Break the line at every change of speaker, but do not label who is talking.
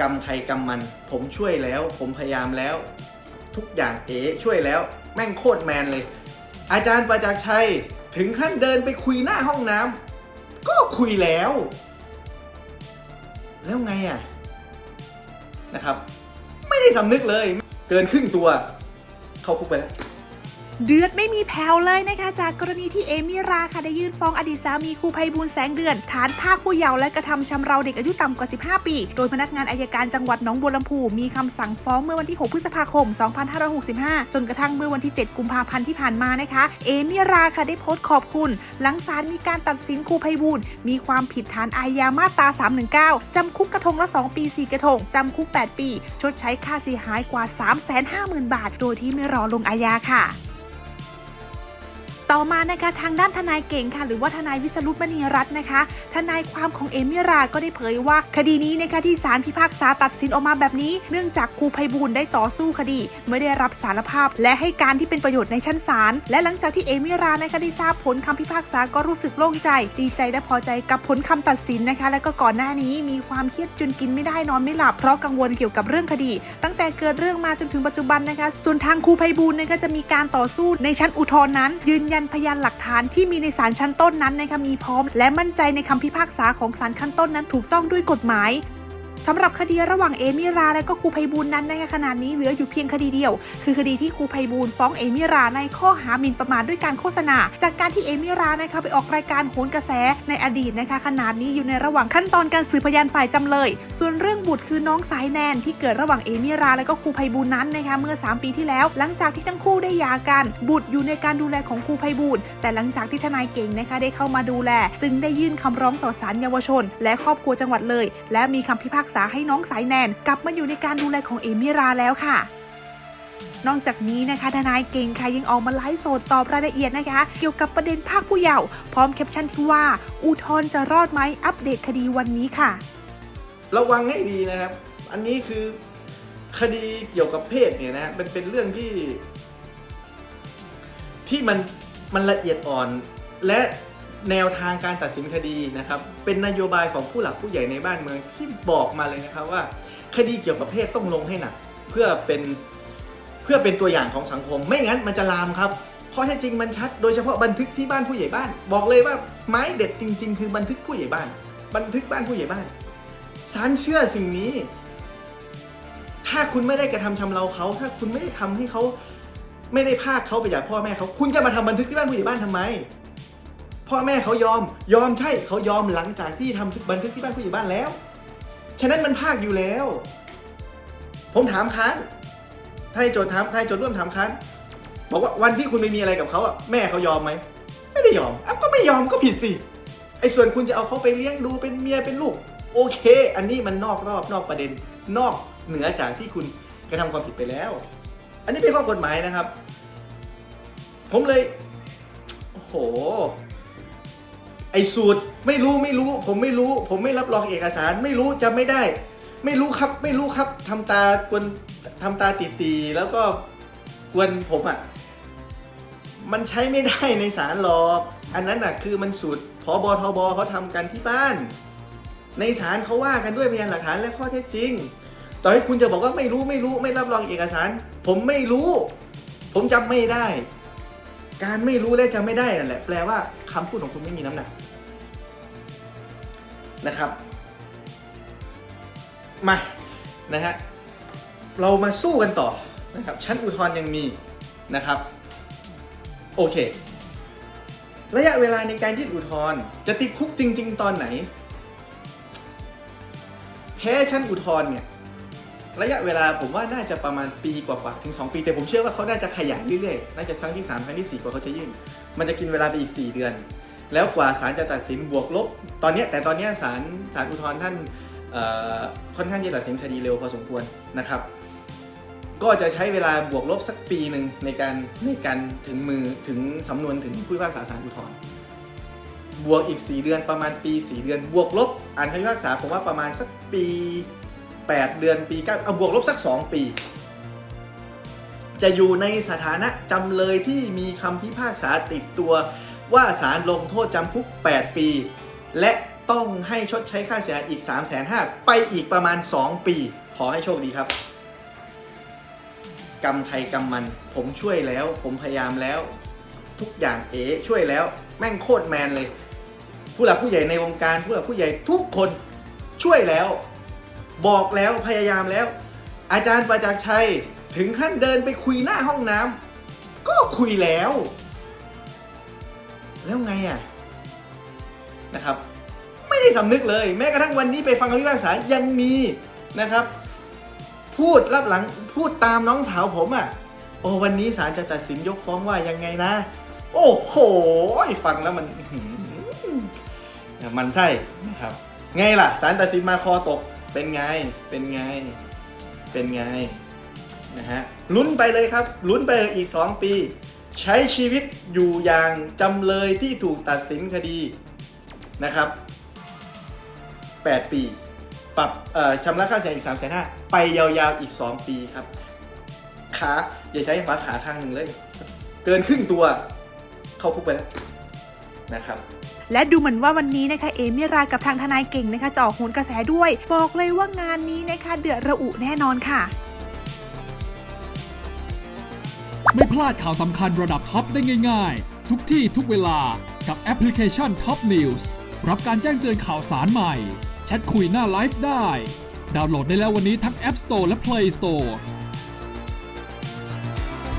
กรรมใครกรรมมัน ผมช่วยแล้ว ผมพยายามแล้ว ทุกอย่างเอ๋ช่วยแล้ว แม่งโคตรแมนเลย อาจารย์ประจักษ์ชัยถึงขั้นเดินไปคุยหน้าห้องน้ำก็คุยแล้ว แล้วไงอะนะครับ ไม่ได้สำนึกเลย เกินครึ่งตัว เข้าคุกไปแล้ว
เดือดไม่มีแผ่วเลยนะคะจากกรณีที่เอมิราค่ะได้ยื่นฟ้องอดีตสามีครูไพบูลแสงเดือน ฐานภาคผู้เยาว์และกระทำชำเราเด็กอายุต่ำกว่า 15 ปี โดยพนักงานอายการจังหวัดหนองบัวลำพูมีคำสั่งฟ้องเมื่อวันที่ 6 พฤษภาคม 2565 จนกระทั่งเมื่อวันที่ 7 กุมภาพันธ์ที่ผ่านมานะคะ เอมิราค่ะได้โพสต์ขอบคุณ หลังศาลมีการตัดสินครูไพบูลมีความผิดฐานอาญามาตรา 319 จำคุกกระทงละ 2 ปี 4 กระทงจำคุก 8 ปี ชดใช้ค่าเสียหายกว่า 350,000 บาท โดยที่ไม่รอลงอาญาค่ะ ต่อมานะคะทางด้านทนายเก่งค่ะ หรือว่าทนายวิสรุตมณีรัตน์นะคะ ทนายความของเอมิราก็ได้เผยว่า คดีนี้นะคะที่ศาลพิพากษาตัดสินออกมาแบบนี้ เนื่องจากครูไพบูลได้ต่อสู้คดี ไม่ได้รับสารภาพ และให้การที่เป็นประโยชน์ในชั้นศาลและหลังจากที่เอมิรานะคะได้ทราบผลคำพิพากษาก็รู้สึกโล่งใจ ดีใจและพอใจกับผลคำตัดสินนะคะ และก็ก่อนหน้านี้มีความเครียดจนกินไม่ได้นอนไม่หลับเพราะกังวลเกี่ยวกับเรื่องคดี ตั้งแต่เกิดเรื่องมาจนถึงปัจจุบันนะคะ ส่วนทางครูไพบูลนะคะจะมีการต่อสู้ในชั้นอุทธรณ์นั้น ยืนยันพยานหลักฐานที่มีในศาลชั้นต้นนั้นนะคะมีพร้อม และมั่นใจในคำพิพากษาของศาลขั้นต้นนั้นถูกต้องด้วยกฎหมาย สำหรับคดีระหว่างเอมิราและก็ครูไพบูลนั้นในขณะนี้เหลืออยู่เพียงคดีเดียว คือคดีที่ครูไพบูลฟ้องเอมิราในข้อหาหมิ่นประมาทด้วยการโฆษณา จากการที่เอมิรานะคะไปออกรายการโหนกระแสในอดีตนะคะขนาดนี้อยู่ในระหว่างขั้นตอนการสืบพยานฝ่ายจำเลย ส่วนเรื่องบุตรคือน้องสายแนนที่เกิดระหว่างเอมิราและก็ครูไพบูลนั้นนะคะเมื่อ 3 ปีที่แล้ว หลังจากที่ทั้งคู่ได้หย่ากัน บุตรอยู่ในการดูแลของครูไพบูลแต่หลังจากที่ทนายเก่งนะคะได้เข้ามาดูแล จึงได้ยื่นคำร้องต่อศาลเยาวชน และครอบครัวจังหวัดเลย และมีคำพิพากษาให้น้องสายแนนกลับมาอยู่ในการดูแลของเอมิราแล้วค่ะนอกจากนี้นะคะทนายเก่งค่ะยังออกมาไลฟ์สดตอบรายละเอียดนะคะ เกี่ยวกับประเด็นภาคผู้เยาว์พร้อมแคปชั่นที่ว่า อุทธรจะรอดไหมอัปเดตคดีวันนี้ค่ะ
ระวังให้ดีนะครับ อันนี้คือคดีเกี่ยวกับเพศเนี่ยนะมันเป็นเรื่องที่ ที่มันมันละเอียดอ่อนและ แนวทางการตัดสินคดีนะครับเป็นนโยบายของผู้หลักผู้ใหญ่ในบ้านเมืองที่บอกมาเลยนะครับว่า คดีเกี่ยวกับเพศต้องลงให้หนัก เพื่อเป็นเพื่อเป็นตัวอย่างของสังคม ไม่งั้นมันจะลามครับข้อเท็จจริงมันชัด โดยเฉพาะบันทึกที่บ้านผู้ใหญ่บ้าน บอกเลยว่าไม้เด็ดจริง ๆ คือบันทึกผู้ใหญ่บ้าน บันทึกบ้านผู้ใหญ่บ้านศาลเชื่อสิ่งนี้ ถ้าคุณไม่ได้กระทำชำเราเขาถ้าคุณไม่ได้ทำให้เขาไม่ได้พาเขาไปจากพ่อแม่เขา คุณจะมาทำบันทึกที่บ้านผู้ใหญ่บ้านทำไม พ่อแม่เขายอม ยอมใช่เขายอมหลังจากที่ทำบันทึกที่บ้านผู้ใหญ่บ้านแล้ว ฉะนั้นมันพากอยู่แล้ว ผมถามค้านถ้าให้โจทย์ถามถ้าให้โจทย์ร่วมถามค้านบอกว่าวันที่คุณไม่มีอะไรกับเขาอะแม่เขายอมไหมไม่ได้ยอมอะก็ไม่ยอมก็ผิดสิไอ้ส่วนคุณจะเอาเขาไปเลี้ยงดูเป็นเมียเป็นลูก โอเค อันนี้มันนอกรอบนอกประเด็น นอกเหนือจากที่คุณกระทำความผิดไปแล้ว อันนี้เป็นข้อกฎหมายนะครับ ผมเลยโอ้โห อ้สูตรไม่รู้ไม่รู้ ผมไม่รู้ ผมไม่รับรองเอกสาร ไม่รู้จะไม่ได้ ไม่รู้ครับไม่รู้ครับทำตากวนทำตาตีตีๆแล้วก็กวนผมอะมันใช้ไม่ได้ในศาลหรอก อันนั้นน่ะคือมันสูตรพอบอทบเขาทำกันที่บ้าน ในศาลเขาว่ากันด้วยพยานหลักฐานและข้อเท็จจริง ต่อให้คุณจะบอกว่าไม่รู้ไม่รู้ไม่รับรองเอกสาร ผมไม่รู้ ผมจำไม่ได้ การไม่รู้และจำไม่ได้นั่นแหละแปลว่าคำพูดของคุณไม่มีน้ำหนักนะครับ มานะฮะเรามาสู้กันต่อนะครับชั้นอุทธรณ์ยังมีนะครับโอเค ระยะเวลาในการยื่นอุทธรณ์จะติดคุกจริง ๆ ตอนไหน แพ้ชั้นอุทธรณ์เนี่ย ระยะเวลาผมว่าน่าจะประมาณปีกว่าๆถึง 2 ปีแต่ผมเชื่อว่าเขาน่าจะขยายเรื่อยๆ น่าจะครั้งที่ 3 ครั้งที่ 4 กว่าเขาจะยื่น มันจะกินเวลาไปอีก 4 เดือน แล้วกว่าศาลจะตัดสินบวกลบ ตอนนี้แต่ตอนนี้ศาลศาลอุทธรณ์ท่านค่อนข้างจะตัดสินคดีเร็วพอสมควรนะครับ ก็จะใช้เวลาบวกลบสักปีหนึ่งในการในการถึงมือถึงสำนวนถึงผู้พิพากษาศาลอุทธรณ์บวกอีก 4 เดือนประมาณปี 4 เดือน บวกลบอ่านคำพิพากษาผมว่าประมาณสักปี 8 เดือนปี9เอาบวกลบสัก 2 ปี จะอยู่ในสถานะจำเลยที่มีคำพิพากษาติดตัว ว่าศาลลงโทษจำคุก 8 ปี และต้องให้ชดใช้ค่าเสียหายอีก 3 5 0 0 0ไปอีกประมาณ 2 ปี ขอให้โชคดีครับกรรมใครกรรมมัน ผมช่วยแล้ว ผมพยายามแล้ว ทุกอย่างเอ๋ช่วยแล้ว แม่งโคตรแมนเลย ผู้หลักผู้ใหญ่ในวงการ ผู้หลักผู้ใหญ่ทุกคนช่วยแล้ว บอกแล้วพยายามแล้ว อาจารย์ประจักษ์ชัยถึงขั้นเดินไปคุยหน้าห้องน้ำก็คุยแล้ว แล้วไงอะนะครับ ไม่ได้สำนึกเลย แม้กระทั่งวันนี้ไปฟังคำพิพากษายังมีนะครับ พูดรับหลังพูดตามน้องสาวผมอะโอ้วันนี้ศาลจะตัดสินยกฟ้องว่ายังไงนะ โอ้โหฟังแล้วมันมันไส้นะครับ ไงล่ะศาลตัดสินมาคอตก เป็นไง เป็นไง เป็นไง นะฮะ ลุ้นไปเลยครับ ลุ้นไปอีก 2 ปี ใช้ชีวิตอยู่อย่างจำเลยที่ถูกตัดสินคดีนะครับ 8 ปี ปรับเอ่อชำระค่าเสียหายอีก3ามแสนห้าไปยาวๆอีก 2 ปีครับ ขา อย่าใช้ขาขาข้างหนึ่งเลย เกินครึ่งตัว เข้าคุกไปแล้วนะครับ
และดูเหมือนว่าวันนี้นะคะเอมิรากับทางทนายเก่งนะคะจะออกโหนกระแสด้วย บอกเลยว่างานนี้นะคะเดือดระอุแน่นอนค่ะ
ไม่พลาดข่าวสำคัญระดับท็อปได้ง่าย ๆ ทุกที่ทุกเวลากับแอปพลิเคชัน Top News รับการแจ้งเตือนข่าวสารใหม่ แชทคุยหน้าไลฟ์ได้ ดาวน์โหลดได้แล้ววันนี้ทั้ง App Store และ Play Store